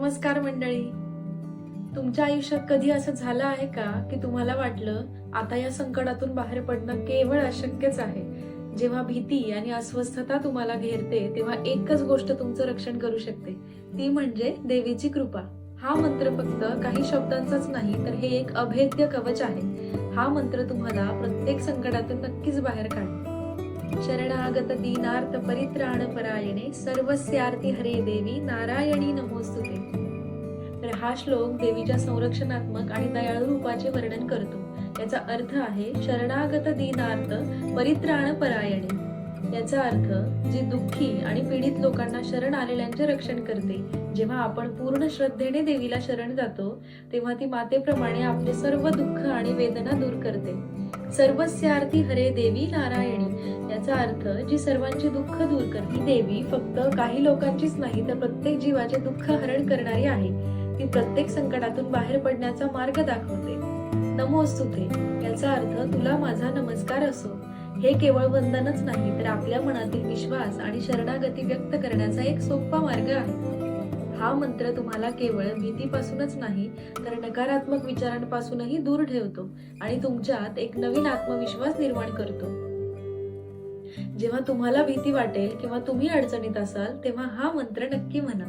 नमस्कार मंडळी. तुमच्या आयुष्यात कधी असं झालं आहे का की तुम्हाला वाटलं आता या संकटातून बाहेर पडणं केवळ अशक्यच आहे? जेव्हा भीती आणि अस्वस्थता तुम्हाला घेरते तेव्हा एकच गोष्ट तुमचं रक्षण करू शकते. ती म्हणजे देवीची कृपा. हा मंत्र फक्त काही शब्दांचाच नाही तर हे एक अभेद्य कवच आहे. हा मंत्र तुम्हाला प्रत्येक संकटातून नक्कीच बाहेर काढतो शरणागत दीनार्थ परित्राण परायणे सर्वस्यार्थी हरे देवी नारायणी नमोस्तुते. तर हा श्लोक देवीच्या संरक्षणात्मक आणि दयाळू रूपाचे वर्णन करतो. याचा अर्थ आहे शरणागत दीनार्थ परित्राण परायणे याचा अर्थ जी दुःखी आणि पीडित लोकांना शरण आलेल्यांचे रक्षण करते जेव्हा आपण पूर्ण श्रद्धेने देवीला शरण जातो तेव्हा ती मातेप्रमाणे आपले सर्व दुःख आणि वेदना दूर करते. सर्वस्यार्थी हरे देवी नारायणी. याचा अर्थ जी सर्वांची दुःख दूर करते देवी फक्त काही लोकांचीच नाही तर प्रत्येक जीवाचे दुःख हरण करणारी आहे. ती प्रत्येक संकटातून बाहेर पडण्याचा मार्ग दाखवते. नमोस्तुते याचा अर्थ तुला माझा नमस्कार असो. हे केवळ वंदनच नाही तर आपल्या मनातील विश्वास आणि शरणागती व्यक्त करण्याचा एक सोपा मार्ग आहे. हा मंत्र तुम्हाला केवळ भीतीपासूनच नाही तर नकारात्मक विचारांपासूनही दूर ठेवतो आणि तुमच्यात एक नवीन आत्मविश्वास निर्माण करतो. जेव्हा तुम्हाला भीती वाटेल किंवा तुम्ही अडचणीत असाल तेव्हा हा मंत्र नक्की म्हणा.